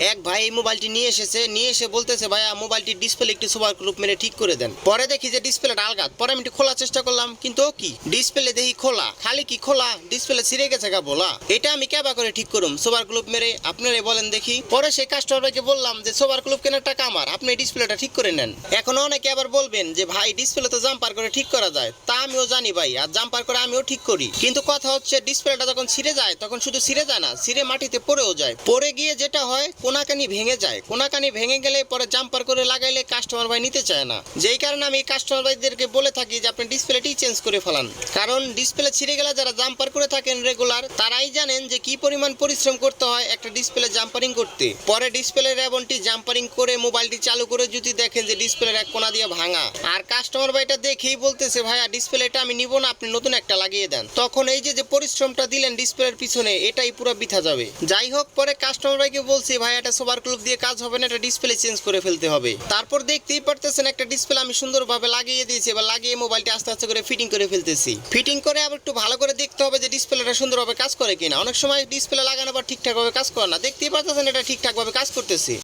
এক ভাই এই মোবাইলটি নিয়ে এসেছে, নিয়ে এসে বলতেছে, ভাইয়া, মোবাইলটির ডিসপ্লে একটু সুপার গ্রুপ মেরে ঠিক করে দেন। পরে দেখি যে ডিসপ্লেটা আলগাত পরে আমি খোলার চেষ্টা করলাম, কিন্তু কি? ডিসপ্লে দেখি খোলা। খালি কি খোলা? ডিসপ্লে ছিঁড়ে গেছে গা বলা। এটা আমি কেবা করে ঠিক করুম, সুপার গ্রুপ মেরে। আপনারাই বলেন দেখি। পরে সেই কাস্টমার ভাইকে বললাম যে, সুপার গ্রুপ কেনার টাকা আমার, আপনি ডিসপ্লেটা ঠিক করে নেন। এখন অনেকে আবার বলবেন যে, ভাই ডিসপ্লে তো জাম্পার করে ঠিক করা যায়। তা আমিও জানি ভাই, আর জাম্পার করে আমিও ঠিক করি। কিন্তু কথা হচ্ছে ডিসপ্লেটা যখন ছিঁড়ে যায়, তখন শুধু ছিঁড়ে যায় না, ছিঁড়ে মাটিতে পড়েও যায়। পড়ে গিয়ে যেটা হয় কোনাকানি ভেঙে যায়। কোনাকানি ভেঙে গেলে পরে জাম্পার করে লাগাইলে কাস্টমার ভাই নিতে চায় না। যেই কারণে আমি কাস্টমার ভাইদেরকে বলে থাকি যে, আপনি ডিসপ্লেটি চেঞ্জ করে ফেলান। কারণ ডিসপ্লে ছিঁড়ে গেলে যারা জাম্পার করে থাকেন রেগুলার তারাই জানেন যে, কি পরিমাণ পরিশ্রম করতে হয় একটা ডিসপ্লে জাম্পারিং করতে। পরে ডিসপ্লে রেবনটি জাম্পারিং করে মোবাইলটি চালু করে যদি দেখেন যে ডিসপ্লের এক কোনা দিয়ে ভাঙা। আর কাস্টমার ভাইটা দেখেই বলতেছে, ভাইয়া ডিসপ্লেটা আমি নিব না, আপনি নতুন একটা লাগিয়ে দেন। তখন এই যে পরিশ্রমটা দিলেন ডিসপ্লের পিছনে, এটাই পুরো বৃথা যাবে। যাই হোক, পরে কাস্টমার ভাইকে বলছি ভাই এটা সোবার ক্লুক দিয়ে কাজ হবে না এটা ডিসপ্লে চেঞ্জ করে ফেলতে হবে। তারপর দেখতেই পারতেছেন একটা ডিসপ্লে আমি সুন্দরভাবে লাগিয়ে দিয়েছি, এবার লাগিয়ে মোবাইলটি আস্তে আস্তে করে ফিটিং করে ফেলতেছি। ফিটিং করে আবার একটু ভালো করে দেখতে হবে যে ডিসপ্লেটা সুন্দরভাবে কাজ করে কিনা। অনেক সময় ডিসপ্লে লাগানো বা ঠিকঠাকভাবে কাজ করে না। দেখতেই পারতেছেন এটা ঠিকঠাকভাবে কাজ করতেছি।